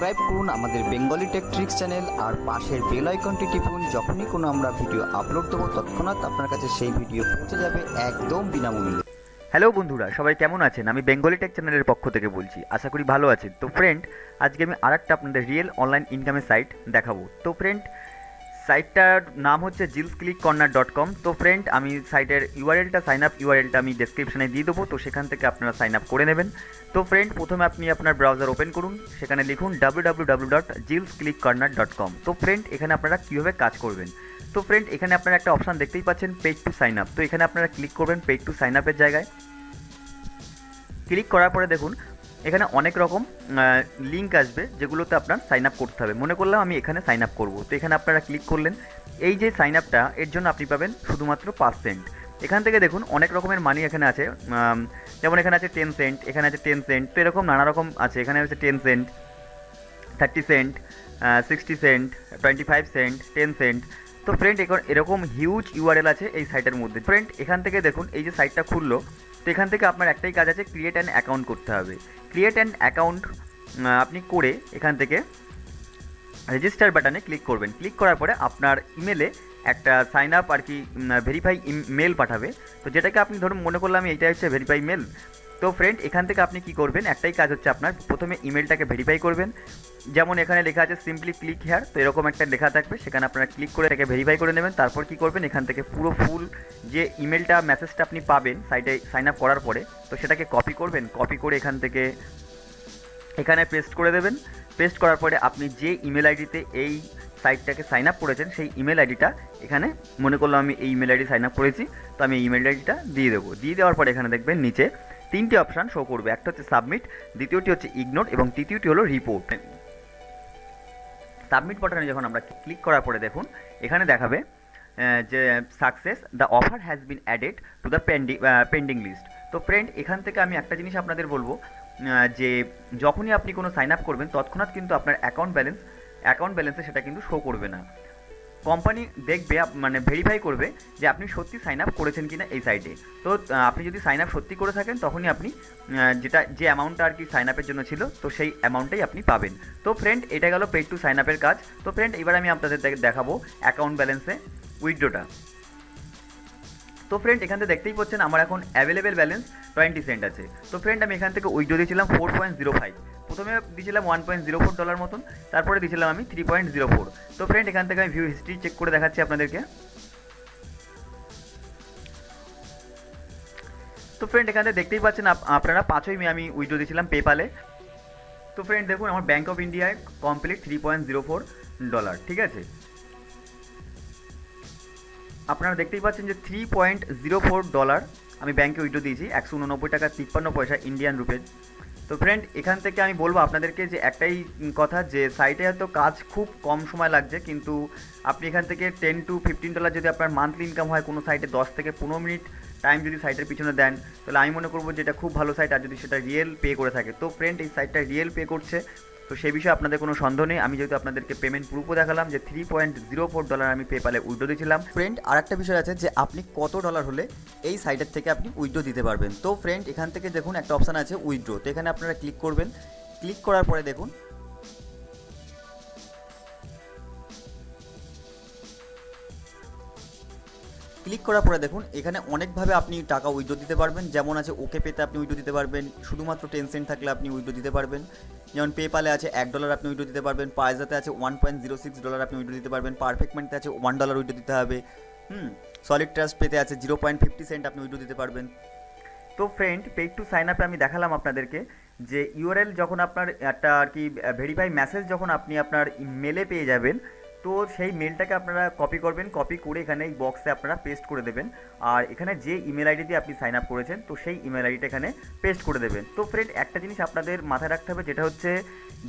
Subscribe করুন আমাদের Bengali tech tricks channel আর পাশের বেল আইকনটি টিপুন যখনই কোনো আমরা ভিডিও আপলোড দেবো তৎক্ষণাৎ আপনার কাছে সেই ভিডিও পৌঁছে যাবে একদম বিনামূল্যে। হ্যালো বন্ধুরা, সবাই কেমন আছেন? আমি বেঙ্গলি টেক চ্যানেলের পক্ষ থেকে বলছি, আশা করি ভালো আছেন। তো ফ্রেন্ড আজকে আমি আরেকটা আপনাদের রিয়েল অনলাইন ইনকামের সাইট দেখাবো। তো ফ্রেন্ড সাইটটার নাম হচ্ছে Zeals click corner dot com তো ফ্রেন্ড আমি সাইটের ইউআরএলটা সাইন আপ ইউআরএলটা আমি ডেসক্রিপশনে দিয়ে দেবো, তো সেখান থেকে আপনারা সাইন আপ করে নেবেন। তো ফ্রেন্ড প্রথমে আপনি আপনার ব্রাউজার ওপেন করুন, সেখানে লিখুন W W W dot Zeals click corner dot com তো ফ্রেন্ড এখানে আপনারা কীভাবে কাজ করবেন? তো ফ্রেন্ড এখানে আপনারা একটা অপশান দেখতেই পাচ্ছেন পেড টু সাইন আপ তো এখানে আপনারা ক্লিক করবেন পেড টু সাইন আপের জায়গায়। ক্লিক করার পরে দেখুন এখানে অনেক রকম লিঙ্ক আসবে যেগুলোতে আপনার সাইন আপ করতে হবে। মনে করলাম আমি এখানে সাইন আপ করব। তো এখানে আপনারা ক্লিক করলেন। এই যে সাইন আপটা এর জন্য আপনি পাবেন শুধুমাত্র পার্সেন্ট এখান থেকে দেখুন অনেক রকমের মানি এখানে আছে। যেমন এখানে আছে টেন সেন্ট এখানে আছে টেন সেন্ট তো এরকম নানা রকম আছে। এখানে আছে ten cent thirty cent sixty cent twenty five cent ten cent তো ফ্রেন্ড এরকম হিউজ ইউআরএল আছে এই সাইটের মধ্যে। ফ্রেন্ড এখান থেকে দেখুন এই যে সাইটটা খুললো তো এখান থেকে আপনার একটাই কাজ আছে ক্রিয়েট অ্যান অ্যাকাউন্ট করতে হবে। ক্রিয়েট অ্যান অ্যাকাউন্ট আপনি করে এখান থেকে রেজিস্টার বাটনে ক্লিক করবেন। ক্লিক করার পরে আপনার ইমেলে একটা সাইন আপ আর কি ভেরিফাই মেল পাঠাবে। তো যেটাকে আপনি ধরুন মনে করলাম এইটা হচ্ছে ভেরিফাই মেল তো ফ্রেন্ড এখান থেকে আপনি কি করবেন? একটাই কাজ হচ্ছে আপনার, প্রথমে ইমেলটাকে ভেরিফাই করবেন। যেমন এখানে লেখা আছে সিম্পলি ক্লিক হেয়ার তো এরকম একটা লেখা থাকবে। সেখানে আপনারা ক্লিক করে এটাকে ভেরিফাই করে নেবেন। তারপর কি করবেন? এখান থেকে পুরো ফুল যে ইমেলটা মেসেজটা আপনি পাবেন সাইটে সাইন আপ করার পরে, তো সেটাকে কপি করবেন। কপি করে এখান থেকে এখানে পেস্ট করে দেবেন। পেস্ট করার পরে আপনি যে ইমেল আইডিতে এই সাইটটাকে সাইন আপ করেছেন, সেই ইমেল আইডিটা এখানে, মনে করলাম আমি এই ইমেল আইডি সাইন আপ করেছি, তো আমি এই ইমেল আইডিটা দিয়ে দেবো। দিয়ে দেওয়ার পরে এখানে দেখবেন, নিচে তিনটে অপশান শো করবে। একটা হচ্ছে সাবমিট দ্বিতীয়টি হচ্ছে ইগনোর এবং তৃতীয়টি হলো রিপোর্ট সাবমিট বাটনে যখন আমরা ক্লিক করার পরে দেখুন, এখানে দেখাবে যে success the offer has been added to the pending pending list তো ফ্রেন্ড এখান থেকে আমি একটা জিনিস আপনাদের বলব যে যখনই আপনি কোনো সাইন আপ করবেন, তৎক্ষণাৎ কিন্তু আপনার অ্যাকাউন্ট ব্যালেন্স অ্যাকাউন্ট ব্যালেন্সে সেটা কিন্তু শো করবে না। কোম্পানি দেখবে মানে ভেরিফাই করবে যে আপনি সত্যি সাইন আপ করেছেন কিনা এই সাইটে তো আপনি যদি সাইন আপ সত্যি করে থাকেন, তখনই আপনি যেটা, যে অ্যামাউন্টটা আর কি সাইন আপের জন্য ছিল, তো সেই অ্যামাউন্টটাই আপনি পাবেন। তো ফ্রেন্ড এটা গেল পেড টু সাইন আপের কাজ। তো ফ্রেন্ড এবার আমি আপনাদের দেখাবো অ্যাকাউন্ট ব্যালেন্সে উইথড্রোটা তো ফ্রেন্ড এখান থেকে দেখতেই পাচ্ছেন, আমার এখন অ্যাভেলেবেল ব্যালেন্স টোয়েন্টি সেন্ট আছে। তো ফ্রেন্ড আমি এখান থেকে উইথড্রো দিয়েছিলাম ফোর পয়েন্ট জিরো ফাইভ প্রথমে দিয়েছিলাম one point zero four dollar মতন, তারপরে দিয়েছিলাম আমি থ্রি পয়েন্ট জিরো ফোর তো ফ্রেন্ড এখান থেকে আমি ভিউ হিস্ট্রি চেক করে দেখাচ্ছি আপনাদেরকে। তো ফ্রেন্ড এখান থেকে দেখতেই পাচ্ছেন আপ- আপনারা পাঁচই মে আমি উইথড্রো দিয়েছিলাম পেপালে তো ফ্রেন্ড দেখুন, আমার ব্যাঙ্ক অফ ইন্ডিয়ায় complete three point zero four dollar ঠিক আছে? আপনারা দেখতেই পাচ্ছেন যে three point zero four dollar আমি ব্যাংকে উইথড্রো দিয়েছি, একশো উননব্বই টাকা তিপ্পান্ন পয়সা ইন্ডিয়ান রুপিজ তো ফ্রেন্ড এখান থেকে আমি বলব আপনাদেরকে যে একটাই কথা, যে সাইটে হয়তো কাজ খুব কম সময় লাগছে, কিন্তু আপনি এখান থেকে টেন টু ফিফটিন ডলার যদি আপনার মান্থলি ইনকাম হয়, কোনো সাইটে দশ থেকে পনেরো মিনিট টাইম যদি সাইটের পিছনে দেন, তাহলে আমি মনে করব যে এটা খুব ভালো সাইট আর যদি সেটা রিয়েল পে করে থাকে। তো ফ্রেন্ড এই সাইটটা রিয়েল পে করছে। তো সেই বিষয়ে আপনাদের কোনো সন্দেহ নেই। আমি যেহেতু আপনাদেরকে পেমেন্ট প্রুফও দেখালাম যে three point zero four dollar আমি পেপালে উইড্রো দিয়েছিলাম। ফ্রেন্ড আর একটা বিষয় আছে যে আপনি কত ডলার হলে এই সাইটের থেকে আপনি উইথড্রো দিতে পারবেন। তো ফ্রেন্ড এখান থেকে দেখুন একটা অপশান আছে উইথড্রো তো এখানে আপনারা ক্লিক করবেন। ক্লিক করার পরে দেখুন ক্লিক করার পরে দেখুন, এখানে অনেকভাবে আপনি টাকা উইথড্রো দিতে পারবেন। যেমন আছে ওকে পেতে আপনি উইথড্রো দিতে পারবেন। শুধুমাত্র টেন সেন্ট থাকলে আপনি উইথড্রো দিতে পারবেন। যেমন পেপালে আছে এক ডলার আপনি উইথড্রো দিতে পারবেন। পায়জাতে আছে one point zero six dollar আপনি উইথড্রো দিতে পারবেন। পারফেক্ট মানিতে আছে ওয়ান ডলার উইথড্রো দিতে হবে। হুম সলিড ট্রাস্ট পেতে আছে জিরো পয়েন্ট ফিফটি সেন্ট আপনি উইথড্রো দিতে পারবেন। তো ফ্রেন্ড পেড টু সাইন আপে আমি দেখালাম আপনাদেরকে যে ইউআরএল যখন আপনার একটা আর কি ভেরিফাই মেসেজ যখন আপনি আপনার মেলে পেয়ে যাবেন তো সেই মেলটাকে আপনারা কপি করবেন কপি করে এখানে এই বক্সে আপনারা পেস্ট করে দেবেন। আর এখানে যে ইমেল আইডি দিয়ে আপনি সাইন আপ করেছেন, তো সেই ইমেল আইডিটা এখানে পেস্ট করে দেবেন। তো ফ্রেন্ড একটা জিনিস আপনাদের মাথায় রাখতে হবে, যেটা হচ্ছে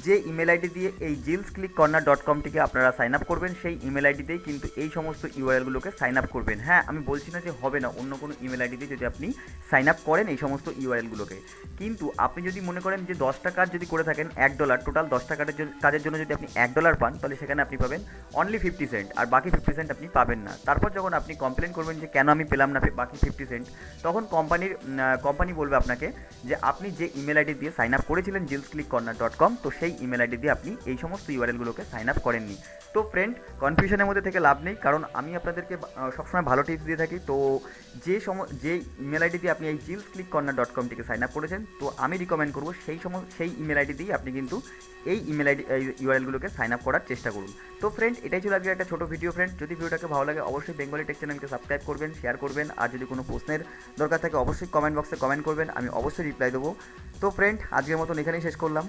যে ইমেল আইডি দিয়ে এই জিলস ক্লিক কর্নার ডট কমটিকে আপনারা সাইন আপ করবেন, সেই ইমেল আইডি আইডিতেই কিন্তু এই সমস্ত ইউআরএলগুলোকে সাইন আপ করবেন। হ্যাঁ আমি বলছি না যে হবে না, অন্য কোনো ইমেল আইডিতে যদি আপনি সাইন আপ করেন এই সমস্ত ইউআরএলগুলোকে কিন্তু আপনি যদি মনে করেন যে দশটা কাজ যদি করে থাকেন, এক ডলার টোটাল দশটা কাজের কাজের জন্য যদি আপনি এক ডলার পান, তাহলে সেখানে আপনি পাবেন অনলি ফিফটি সেন্ট আর বাকি ফিফটি সেন্ট আপনি পাবেন না। তারপর যখন আপনি কমপ্লেন করবেন যে কেন আমি পেলাম না বাকি ফিফটি সেন্ট তখন কোম্পানির কোম্পানি বলবে আপনাকে যে আপনি যে ইমেল আইডি দিয়ে সাইন আপ করেছিলেন Zeals click corner dot com তো সেই ইমেল আইডি দিয়ে আপনি এই সমস্ত ইউআরএলগুলোকে সাইন আপ করেননি। তো ফ্রেন্ড কনফিউশনের মধ্যে থেকে লাভ নেই, কারণ আমি আপনাদেরকে সবসময় ভালো টিপস দিয়ে থাকি। তো যে সম, যে ইমেল আইডি দিয়ে আপনি এই জিলস ক্লিক কর্নার ডট কমটিকে সাইন আপ করেছেন, তো আমি রিকমেন্ড করব সেই সম সেই ইমেল আইডি দিয়ে আপনি কিন্তু এই ইমেল আইডি ইউআরএলগুলোকে সাইন আপ করার চেষ্টা করুন। তো ফ্রেন্ড এটাই ছিল আজকে একটা ছোটো ভিডিও ফ্রেন্ড যদি ভিডিওটাকে ভালো লাগে, অবশ্যই বেঙ্গলি টেক চ্যানেলকে সাবস্ক্রাইব করবেন শেয়ার করবেন, আর যদি কোনো প্রশ্নের দরকার থাকে, অবশ্যই কমেন্ট বক্সে কমেন্ট করবেন, আমি অবশ্যই রিপ্লাই দেবো। তো ফ্রেন্ড আজকের মতন এখানেই শেষ করলাম।